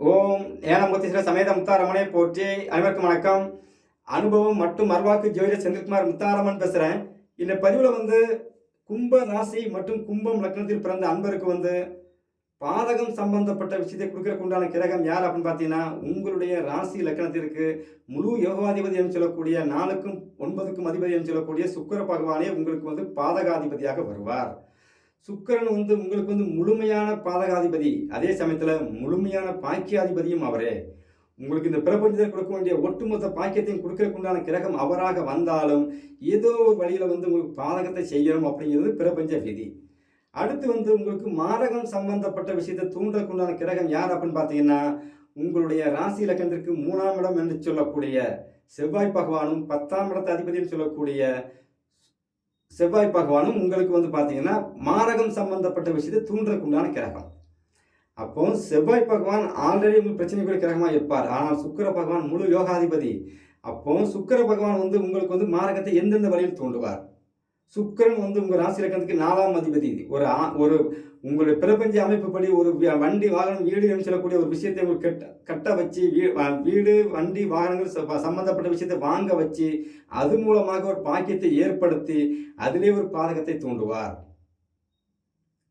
ஓம் ஏனமுத்தீஸ்வர சமேத முத்தாரமனை போற்றி அனைவருக்கும் வணக்கம். அனுபவம் மற்றும் மர்வாக்கு ஜோதிட செந்தில்குமார் முத்தாரமன் பேசுகிறேன் இந்த பதிவில் வந்து கும்ப ராசி மற்றும் கும்பம் லக்னத்தில் பிறந்த அன்பருக்கு வந்து பாதகம் சம்பந்தப்பட்ட விஷயத்தை கொடுக்கறக்கு உண்டான கிரகம் யார் அப்படின்னு பார்த்தீங்கன்னா உங்களுடைய ராசி லக்னத்திற்கு முழு யோகாதிபதி என்று சொல்லக்கூடிய நாலுக்கும் ஒன்பதுக்கும் அதிபதி என்று சொல்லக்கூடிய சுக்கர பகவானே உங்களுக்கு வந்து பாதகாதிபதியாக வருவார். சுக்கிரன் வந்து உங்களுக்கு வந்து முழுமையான பாதகாதிபதி. அதே சமயத்தில் முழுமையான பாக்கியாதிபதியும் அவரே. உங்களுக்கு இந்த பிரபஞ்சத்தில் கொடுக்க வேண்டிய ஒட்டுமொத்த பாக்கியத்தையும் கொடுக்கறதுக்கு உண்டான கிரகம் அவராக வந்தாலும் ஏதோ ஒரு வழியில் வந்து உங்களுக்கு பாதகத்தை செய்யணும் அப்படிங்கிறது பிரபஞ்ச விதி. அடுத்து வந்து உங்களுக்கு மாரகம் சம்பந்தப்பட்ட விஷயத்தை தூண்டலுக்கு உண்டான கிரகம் யார் அப்படின்னு பார்த்தீங்கன்னா உங்களுடைய ராசி இலக்கணத்திற்கு மூணாம் இடம் என்று சொல்லக்கூடிய செவ்வாய் பகவானும் பத்தாம் இடத்து அதிபதினு சொல்லக்கூடிய செவ்வாய் பகவானும் உங்களுக்கு வந்து பார்த்தீங்கன்னா மாரகம் சம்பந்தப்பட்ட விஷயத்தை தூண்டுறதுக்கு உண்டான கிரகம். அப்போ செவ்வாய் பகவான் ஆல்ரெடி உங்களுக்கு பிரச்சனைக்குரிய கிரகமாக இருப்பார். ஆனால் சுக்கிர பகவான் முழு யோகாதிபதி அப்போ சுக்கர பகவான் வந்து உங்களுக்கு வந்து மாரகத்தை எந்தெந்த வழியில் தூண்டுவார்? சுக்கரன் வந்து உங்கள் ராசி இலக்கணத்துக்கு நாலாம் அதிபதி. ஒரு ஆ- ஒரு உங்களுடைய பிரபஞ்ச அமைப்புப்படி ஒரு வண்டி வாகனம் வீடு என்று சொல்லக்கூடிய ஒரு விஷயத்தை உங்களுக்கு கட்ட கட்ட வச்சு வீ- வீடு வண்டி வாகனங்கள் ச- விஷயத்தை வாங்க வச்சு அது மூலமாக ஒரு பாக்கியத்தை ஏற்படுத்தி அதிலே ஒரு பாதகத்தை தூண்டுவார்.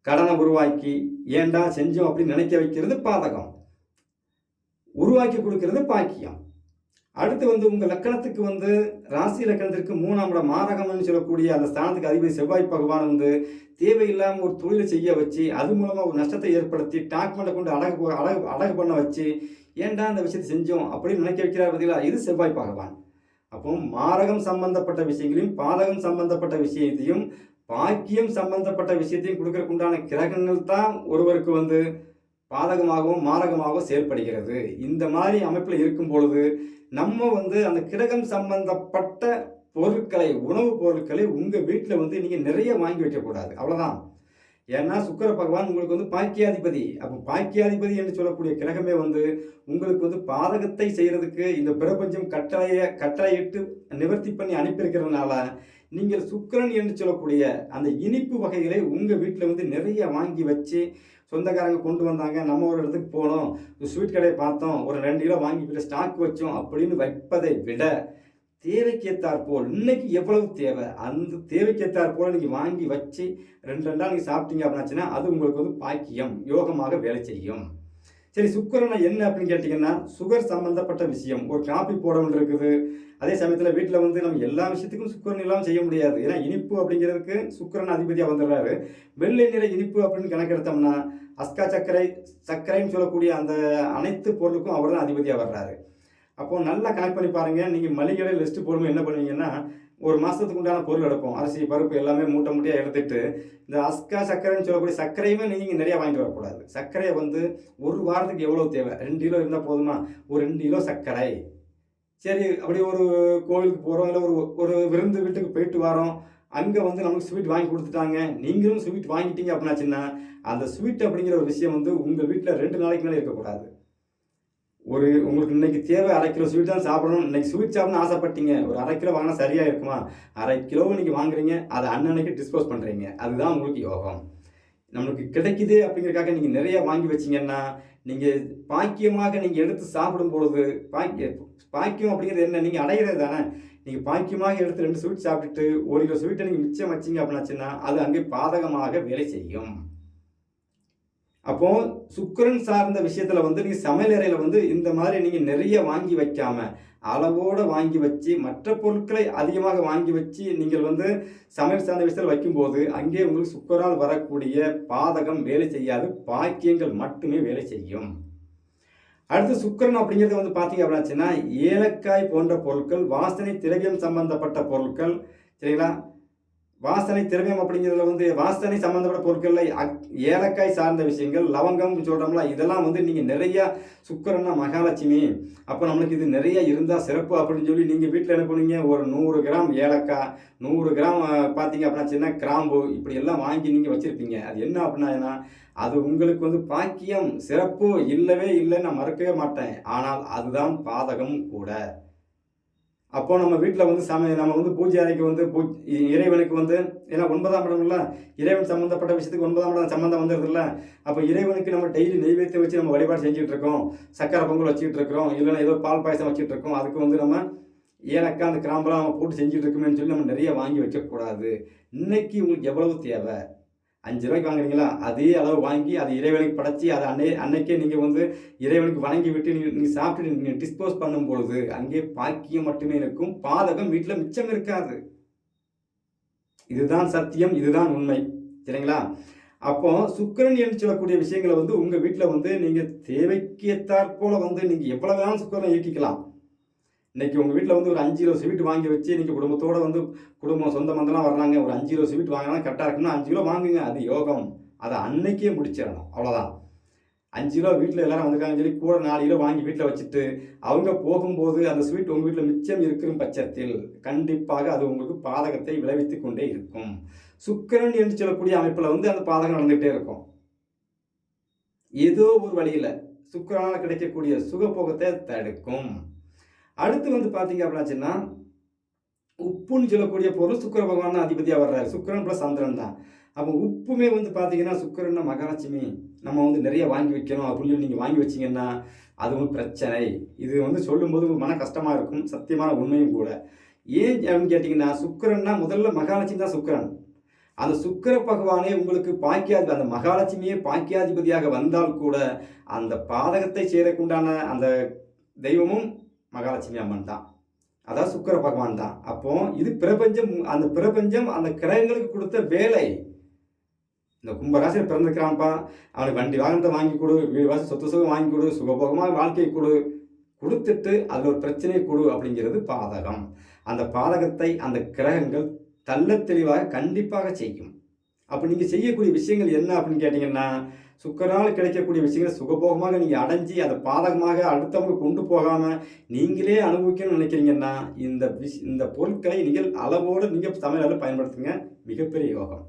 கடனை உருவாக்கி ஏண்டா செஞ்சோம் அப்படின்னு நினைக்க வைக்கிறது பாதகம். உருவாக்கி கொடுக்கிறது பாக்கியம். அடுத்து வந்து உங்கள் லக்கணத்துக்கு வந்து ராசி லக்கணத்திற்கு மூணாம் இடம் மாரகம்னு சொல்லக்கூடிய அந்த ஸ்தானத்துக்கு அதிபதி செவ்வாய் பகவான் வந்து தேவையில்லாமல் ஒரு தொழிலை செய்ய வச்சு அது மூலமாக ஒரு நஷ்டத்தை ஏற்படுத்தி டாக்குமெண்ட்டை கொண்டு அடகு அடகு அடகு பண்ண வச்சு ஏன்டா அந்த விஷயத்தை செஞ்சோம் அப்படின்னு நினைக்க வைக்கிறார் பார்த்தீங்களா இது செவ்வாய் பகவான். அப்போ மாரகம் சம்பந்தப்பட்ட விஷயங்களையும் பாதகம் சம்பந்தப்பட்ட விஷயத்தையும் பாக்கியம் சம்பந்தப்பட்ட விஷயத்தையும் கொடுக்கறக்குண்டான கிரகங்கள் தான் ஒருவருக்கு வந்து பாதகமாகவும் மாரகமாகவும் செயல்படுகிறது இந்த மாதிரி அமைப்பில் இருக்கும் பொழுது நம்ம வந்து அந்த கிரகம் சம்பந்தப்பட்ட பொருட்களை உணவுப் பொருட்களை உங்கள் வீட்டில் வந்து நீங்கள் நிறைய வாங்கி வைக்கக்கூடாது. அவ்வளோதான் ஏன்னா சுக்கர பகவான் உங்களுக்கு வந்து பாக்கியாதிபதி. அப்போ பாக்கியாதிபதி என்று சொல்லக்கூடிய கிரகமே வந்து உங்களுக்கு வந்து பாதகத்தை செய்கிறதுக்கு இந்த பிரபஞ்சம் கட்டளையை கட்டளையிட்டு நிவர்த்தி பண்ணி அனுப்பியிருக்கிறதுனால நீங்கள் சுக்கரன் என்று சொல்லக்கூடிய அந்த இனிப்பு வகைகளை உங்கள் வீட்டில் வந்து நிறைய வாங்கி வச்சு சொந்தக்காரங்க கொண்டு வந்தாங்க நம்ம ஒரு இடத்துக்கு போனோம் ஸ்வீட் கடையை பார்த்தோம் ஒரு ரெண்டு கிலோ வாங்கி வீட்டில் ஸ்டாக் வச்சோம் அப்படின்னு வைப்பதை விட தேவைக்கேத்தார் போல் இன்னைக்கு எவ்வளவு தேவை? அந்த தேவைக்கேத்தார் போல் நீங்கள் வாங்கி வச்சு ரெண்டு ரெண்டாக நீங்கள் சாப்பிட்டீங்க அப்படின்னாச்சுன்னா அது உங்களுக்கு வந்து பாக்கியம் யோகமாக வேலை செய்யும். சரி சுக்கரனை என்ன அப்படின்னு கேட்டிங்கன்னா சுகர் சம்மந்தப்பட்ட விஷயம். ஒரு காப்பி போட வேண்டி இருக்குது. அதே சமயத்தில் வீட்டில் வந்து நம்ம எல்லா விஷயத்துக்கும் சுக்கரன் இல்லாமல் செய்ய முடியாது. ஏன்னா இனிப்பு அப்படிங்கிறதுக்கு சுக்கரன் அதிபதியாக வந்துடுறாரு. வெள்ளை நிற இனிப்பு அப்படின்னு கணக்கெடுத்தோம்னா அஸ்கா சர்க்கரை சர்க்கரைன்னு சொல்லக்கூடிய அந்த அனைத்து பொருளுக்கும் அவர் தான் அதிபதியாக வர்றாரு. அப்போது நல்லா கனெக்ட் பண்ணி பாருங்கள் நீங்கள் மளிகை லிஸ்ட்டு போடும்போது என்ன பண்ணுவீங்கன்னா ஒரு மாதத்துக்கு உண்டான பொருள் எடுப்போம். அரிசி பருப்பு எல்லாமே மூட்டை மூட்டையாக எடுத்துட்டு இந்த அஸ்கா சர்க்கரைன்னு சொல்லக்கூடிய சர்க்கரையுமே நீங்கள் நிறையா வாங்கிட்டு வரக்கூடாது. சர்க்கரையை வந்து ஒரு வாரத்துக்கு எவ்வளோ தேவை? ரெண்டு கிலோ இருந்தால் போதுமா? ஒரு ரெண்டு கிலோ சர்க்கரை. சரி அப்படி ஒரு கோவிலுக்கு போகிறோம் இல்லை ஒரு ஒரு விருந்து வீட்டுக்கு போயிட்டு வரோம். அங்கே வந்து நமக்கு ஸ்வீட் வாங்கி கொடுத்துட்டாங்க. நீங்களும் ஸ்வீட் வாங்கிட்டீங்க அப்படின்னாச்சுன்னா அந்த ஸ்வீட் அப்படிங்கிற ஒரு விஷயம் வந்து உங்கள் வீட்டில் ரெண்டு நாளைக்கு மேலே இருக்கக்கூடாது. ஒரு உங்களுக்கு இன்னைக்கு தேவை அரை கிலோ ஸ்வீட் தான் சாப்பிடணும். இன்னைக்கு ஸ்வீட் சாப்பிடணும்னு ஆசைப்பட்டீங்க. ஒரு அரை கிலோ வாங்கினா சரியாக இருக்குமா அரை கிலோ நீங்கள் வாங்குறீங்க. அதை அன்னன்னைக்கு டிஸ்போஸ் பண்ணுறீங்க அதுதான் உங்களுக்கு யோகம். நம்மளுக்கு கிடைக்குது அப்படிங்கிறதுக்காக நீங்கள் நிறைய வாங்கி வச்சீங்கன்னா நீங்கள் பாக்கியமாக நீங்கள் எடுத்து சாப்பிடும் பொழுது பாக்கிய பாக்கியம் அப்படிங்கிறது என்ன? நீங்கள் அடைகிறது தானே? நீங்கள் பாக்கியமாக எடுத்து ரெண்டு ஸ்வீட் சாப்பிட்டுட்டு ஒரு கிலோ ஸ்வீட்டை நீங்கள் மிச்சம் வச்சீங்க அப்படின்னாச்சுன்னா அது அங்கே பாதகமாக வேலை செய்யும். அப்போ சுக்கரன் சார்ந்த விஷயத்துல வந்து நீங்க சமையலறையில வந்து இந்த மாதிரி நீங்க நிறைய வாங்கி வைக்காம அளவோட வாங்கி வச்சு மற்ற பொருட்களை அதிகமாக வாங்கி வச்சு நீங்கள் வந்து சமையல் சார்ந்த விஷயத்தில் வைக்கும்போது அங்கே உங்களுக்கு சுக்கரால் வரக்கூடிய பாதகம் வேலை செய்யாது பாக்கியங்கள் மட்டுமே வேலை செய்யும். அடுத்து சுக்கரன் அப்படிங்கிறது வந்து பார்த்தீங்க அப்படின்னாச்சுன்னா ஏலக்காய் போன்ற பொருட்கள் வாசனை திரவியம் சம்பந்தப்பட்ட பொருட்கள் சரிங்களா? வாசனை திரவியம் அப்படிங்கிறதுல வந்து வாசனை சம்மந்தப்பட்ட பொருட்களில் அக்- ஏலக்காய் சார்ந்த விஷயங்கள் லவங்கம் சொல்கிறோம்ல இதெல்லாம் வந்து நீங்கள் நிறையா சுக்கரன்னா மகாலட்சுமி. அப்போ நம்மளுக்கு இது நிறைய இருந்தால் சிறப்பு அப்படின்னு சொல்லி நீங்கள் வீட்டில் என்ன பண்ணுவீங்க? ஒரு நூறு கிராம் ஏலக்காய் நூறு கிராம் பார்த்தீங்க அப்படின்னா சின்ன கிராம்பு இப்படி எல்லாம் வாங்கி நீங்கள் வச்சுருப்பீங்க. அது என்ன அப்படின்னா அது உங்களுக்கு வந்து பாக்கியம் சிறப்பு இல்லவே இல்லை நான் மறக்கவே மாட்டேன். ஆனால் அதுதான் பாதகம் கூட. அப்போது நம்ம வீட்டில் வந்து சம நம்ம வந்து பூஜை அறைக்கு வந்து பூ இறைவனுக்கு வந்து ஏன்னா ஒன்பதாம் இடம்ல இறைவன் சம்மந்தப்பட்ட விஷயத்துக்கு ஒன்பதாம் இடம் சம்மந்தம் வந்துடுதுல்ல அப்போ இறைவனுக்கு நம்ம டெய்லி நெய்வேத்தியம் வச்சு நம்ம வழிபாடு செஞ்சுட்டு இருக்கோம் சக்கரை பொங்கல் வச்சுக்கிட்டு இருக்கிறோம் இல்லைன்னா ஏதோ பால் பாயசம் வச்சுட்டு இருக்கோம் அதுக்கு வந்து நம்ம ஏலக்காய் அந்த கிராம்பெல்லாம் நம்ம போட்டு செஞ்சுட்டு இருக்கோமேன்னு சொல்லி நம்ம நிறைய வாங்கி வைக்கக்கூடாது இன்னைக்கு உங்களுக்கு எவ்வளவு தேவை? அஞ்சு ரூபாய்க்கு வாங்குறீங்களா அதே அளவு வாங்கி அதை இறைவனுக்கு படைச்சி அதை அன்னை அன்னைக்கே நீங்கள் வந்து இறைவனுக்கு வணங்கி விட்டு நீங்கள் நீங்கள் சாப்பிட்டு நீங்கள் டிஸ்போஸ் பண்ணும் பொழுது அங்கே பாக்கியம் மட்டுமே இருக்கும். பாதகம் வீட்டில் மிச்சம் இருக்காது. இதுதான் சத்தியம் இதுதான் உண்மை. சரிங்களா? அப்போ சுக்கிரன் என்று சொல்லக்கூடிய விஷயங்களை வந்து உங்கள் வீட்டில் வந்து நீங்கள் தேவைக்கு ஏற்றாற் வந்து நீங்கள் எவ்வளோ வேணாலும் சுக்கரனை இயக்கிக்கலாம். இன்னைக்கு உங்கள் வீட்டில் வந்து ஒரு அஞ்சு கிலோ ஸ்வீட் வாங்கி வச்சு இன்னைக்கு குடும்பத்தோடு வந்து குடும்பம் சொந்த மந்தெல்லாம் வர்றாங்க. ஒரு அஞ்சு கிலோ ஸ்வீட் வாங்கினா கரெக்டாக இருக்குன்னா அஞ்சு கிலோ வாங்குங்க. அது யோகம். அதை அன்னைக்கே முடிச்சிடணும். அவ்வளோதான் அஞ்சு கிலோ வீட்டில் எல்லாரும் வந்திருக்காங்கன்னு சொல்லி கூட நாலு கிலோ வாங்கி வீட்டில் வச்சுட்டு அவங்க போகும்போது அந்த ஸ்வீட் உங்கள் வீட்டில் மிச்சம் இருக்கிற பட்சத்தில் கண்டிப்பாக அது உங்களுக்கு பாதகத்தை விளைவித்து கொண்டே இருக்கும். சுக்கிரன் என்று சொல்லக்கூடிய அமைப்பில் வந்து அந்த பாதகம் நடந்துகிட்டே இருக்கும். ஏதோ ஒரு வழியில் சுக்கிரனால் கிடைக்கக்கூடிய சுகபோகத்தை தடுக்கும். அடுத்து வந்து பார்த்தீங்க அப்படின்னாச்சுன்னா உப்புன்னு சொல்லக்கூடிய பொருள் சுக்கிர பகவான் அதிபதியாக வர்றாரு. சுக்கரன் ப்ளஸ் சந்திரன் தான். அப்போ உப்புமே வந்து பார்த்தீங்கன்னா சுக்கிரன்னா மகாலட்சுமி. நம்ம வந்து நிறைய வாங்கி வைக்கணும் அப்படின்னு சொல்லி நீங்கள் வாங்கி வச்சீங்கன்னா அது ஒரு பிரச்சனை. இது வந்து சொல்லும்போது மன கஷ்டமாக இருக்கும். சத்தியமான உண்மையும் கூட. ஏன் அப்படின்னு கேட்டிங்கன்னா சுக்கிரன்னா முதல்ல மகாலட்சுமி தான் சுக்கிரன். அந்த சுக்கிர பகவானே உங்களுக்கு பாக்கியாதி அந்த மகாலட்சுமியே பாக்கியாதிபதியாக வந்தால் கூட அந்த பாதகத்தை சேரக்குண்டான அந்த தெய்வமும் மகாலட்சுமி அம்மன் தான். அதான் சுக்கர பகவான் தான். அப்போ இது பிரபஞ்சம் அந்த பிரபஞ்சம் அந்த கிரகங்களுக்கு கொடுத்த வேலை. இந்த கும்பராசியில் பிறந்திருக்கிறான்ப்பா. அவனுக்கு வண்டி வாகனத்தை வாங்கி கொடு வீடு வாசி சொத்து சுகம் வாங்கி கொடு சுகபோகமாக வாழ்க்கையை கொடு. கொடுத்துட்டு அதில் ஒரு பிரச்சனையை கொடு அப்படிங்கிறது பாதகம். அந்த பாதகத்தை அந்த கிரகங்கள் தள்ள தெளிவாக கண்டிப்பாக செய்யும். அப்போ நீங்கள் செய்யக்கூடிய விஷயங்கள் என்ன அப்படின்னு கேட்டிங்கன்னா சுக்கரால் கிடைக்கக்கூடிய விஷயங்களை சுகபோகமாக நீங்கள் அடைஞ்சி அதை பாதகமாக அடுத்தவங்க கொண்டு போகாமல் நீங்களே அனுபவிக்கணும்னு நினைக்கிறீங்கன்னா இந்த விஷ் இந்த பொருட்களை நீங்கள் அளவோடு நீங்கள் சமையலில் பயன்படுத்துங்க. மிகப்பெரிய யோகம்.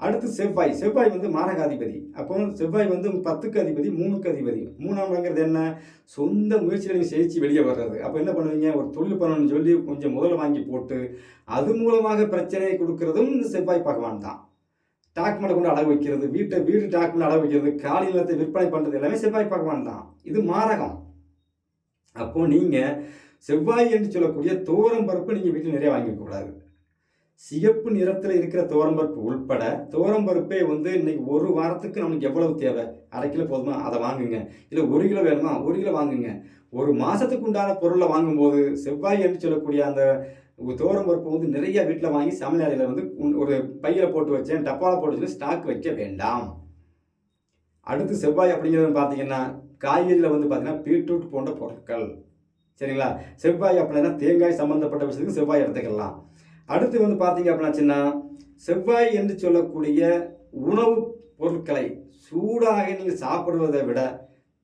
அடுத்து செவ்வாய். செவ்வாய் வந்து மாரகாதிபதி. அப்போ செவ்வாய் வந்து பத்துக்கு அதிபதி மூணுக்கு அதிபதி. மூணாம் இடங்கிறது என்ன? சொந்த முயற்சிகளை நீங்கள் ஜெயிச்சு வெளியே வர்றது. அப்போ என்ன பண்ணுவீங்க? ஒரு தொழில் பண்ணணும்னு சொல்லி கொஞ்சம் முதல்ல வாங்கி போட்டு அது மூலமாக பிரச்சனையை கொடுக்கறதும் இந்த செவ்வாய் பகவான் தான். டாக்குமெண்ட் கொண்டு அளவு வைக்கிறது வீட்டை வீடு டாக்குமெண்ட் அளவு வைக்கிறது காலி நிலத்தை விற்பனை பண்ணுறது எல்லாமே செவ்வாய் பகவான் தான். இது மாரகம். அப்போது நீங்கள் செவ்வாய் என்று சொல்லக்கூடிய தோரம் பருப்பு நீங்கள் வீட்டில் நிறைய வாங்கிக்கூடாது சிகப்பு நிறத்தில் இருக்கிற துவரம்பருப்பு உள்பட துவரம்பருப்பே வந்து இன்னைக்கு ஒரு வாரத்துக்கு நமக்கு எவ்வளவு தேவை? அரை கிலோ போதுமா? அதை வாங்குங்க. இல்லை ஒரு கிலோ வேணுமா? ஒரு கிலோ வாங்குங்க. ஒரு மாதத்துக்கு உண்டான பொருளை வாங்கும்போது செவ்வாய் என்று சொல்லக்கூடிய அந்த தோரம் பருப்பு வந்து நிறைய வீட்டில் வாங்கி சமையலையில் வந்து ஒரு பையில் போட்டு வச்சேன் டப்பாவில் போட்டு வச்சு ஸ்டாக் வைக்க வேண்டாம். அடுத்து செவ்வாய் அப்படிங்கிறது பார்த்தீங்கன்னா காய்கறியில் வந்து பார்த்தீங்கன்னா பீட்ரூட் போன்ற பொருட்கள். சரிங்களா? செவ்வாய் அப்படின்னா தேங்காய் சம்மந்தப்பட்ட விஷயத்துக்கு செவ்வாய் எடுத்துக்கலாம். அடுத்து வந்து பார்த்தீங்க அப்படின்னாச்சுன்னா செவ்வாய் என்று சொல்லக்கூடிய உணவு பொருட்களை சூடாக நீங்கள் சாப்பிடுவதை விட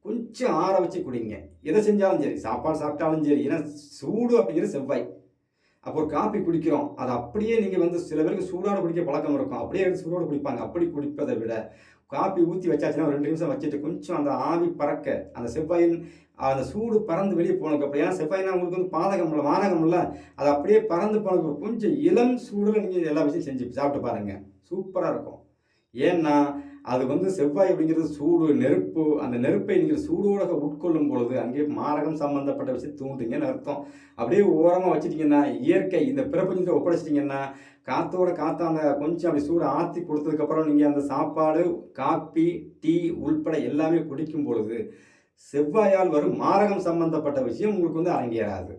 கொஞ்சம் ஆற வச்சு குடிங்க. எதை செஞ்சாலும் சரி சாப்பாடு சாப்பிட்டாலும் சரி ஏன்னா சூடு அப்படிங்கிறது செவ்வாய். அப்போ ஒரு காப்பி குடிக்கிறோம். அது அப்படியே நீங்கள் வந்து சில பேருக்கு சூடான குடிக்க பழக்கம் இருக்கும். அப்படியே எடுத்து சூடோடு குடிப்பாங்க. அப்படி குடிப்பதை விட காப்பி ஊற்றி வச்சாச்சுன்னா ஒரு ரெண்டு நிமிஷம் வச்சுட்டு கொஞ்சம் அந்த ஆவி பறக்க அந்த செவ்வாயின் அந்த சூடு பறந்து வெளியே போனதுக்கு அப்புறம் ஏன்னா செவ்வாயினா உங்களுக்கு வந்து பாதகம் இல்லை வானகம் இல்லை. அது அப்படியே பறந்து போனதுக்கு கொஞ்சம் இளம் சூடில் நீங்கள் எல்லா விஷயம் செஞ்சு சாப்பிட்டு பாருங்கள் சூப்பராக இருக்கும். ஏன்னா அது வந்து செவ்வாய் அப்படிங்கிறது சூடு நெருப்பு அந்த நெருப்பை நீங்கள் சூடோட உட்கொள்ளும் பொழுது அங்கே மாரகம் சம்பந்தப்பட்ட விஷயம் தூண்டுங்கன்னு அர்த்தம். அப்படியே ஓரமாக வச்சுட்டிங்கன்னா இயற்கை இந்த பிரபஞ்சத்தை ஒப்படைச்சிட்டிங்கன்னா காற்றோட காற்று அந்த கொஞ்சம் அப்படி சூடு ஆற்றி கொடுத்ததுக்கப்புறம் நீங்கள் அந்த சாப்பாடு காப்பி டீ உள்பட எல்லாமே குடிக்கும் பொழுது செவ்வாயால் வரும் மாரகம் சம்பந்தப்பட்ட விஷயம் உங்களுக்கு வந்து அரங்கேறாது.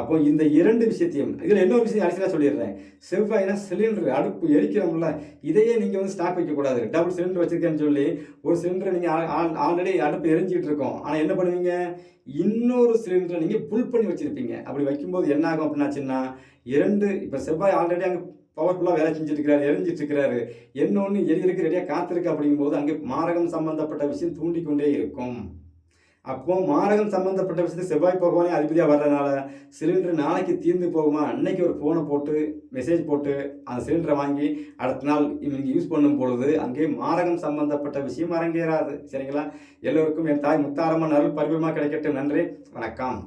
அப்போ இந்த இரண்டு விஷயத்தையும் இதில் இன்னொரு விஷயம் அரசியலாக சொல்லிடுறேன். செவ்வாய்னா சிலிண்டர் அடுப்பு எரிக்கிறோம்ல இதையே நீங்கள் வந்து ஸ்டாப் வைக்கக்கூடாது. டபுள் சிலிண்டர் வச்சுருக்கேன்னு சொல்லி ஒரு சிலிண்டரை நீங்கள் ஆல்ரெடி அடுப்பு எரிஞ்சிக்கிட்டு இருக்கோம். ஆனால் என்ன பண்ணுவீங்க? இன்னொரு சிலிண்டரை நீங்கள் புல் பண்ணி வச்சுருப்பீங்க. அப்படி வைக்கும்போது என்ன ஆகும் அப்படின்னாச்சுன்னா இரண்டு இப்போ செவ்வாய் ஆல்ரெடி அங்கே பவர்ஃபுல்லாக வேலை செஞ்சுருக்கிறாரு இருக்கிறாரு எரிஞ்சிட்டு இருக்கிறாரு என்ன ஒன்று எரியறதுக்கு ரெடியாக காத்திருக்கு அப்படிங்கும்போது அங்கே மாரகம் சம்மந்தப்பட்ட விஷயம் தூண்டிக்கொண்டே இருக்கும். அப்போ மாரகம் சம்பந்தப்பட்ட விஷயத்துக்கு செவ்வாய் பகவானே அதிபதியாக வர்றதுனால சிலிண்டர் நாளைக்கு தீர்ந்து போகுமா? அன்னைக்கு ஒரு ஃபோனை போட்டு மெசேஜ் போட்டு அந்த சிலிண்டரை வாங்கி அடுத்த நாள் நீங்கள் யூஸ் பண்ணும் பொழுது அங்கே மாரகம் சம்பந்தப்பட்ட விஷயம் அரங்கேறாது. சரிங்களா? எல்லோருக்கும் என் தாய் முத்தாரமாக நருள் பரிபமாக கிடைக்கட்டும். நன்றி. வணக்கம்.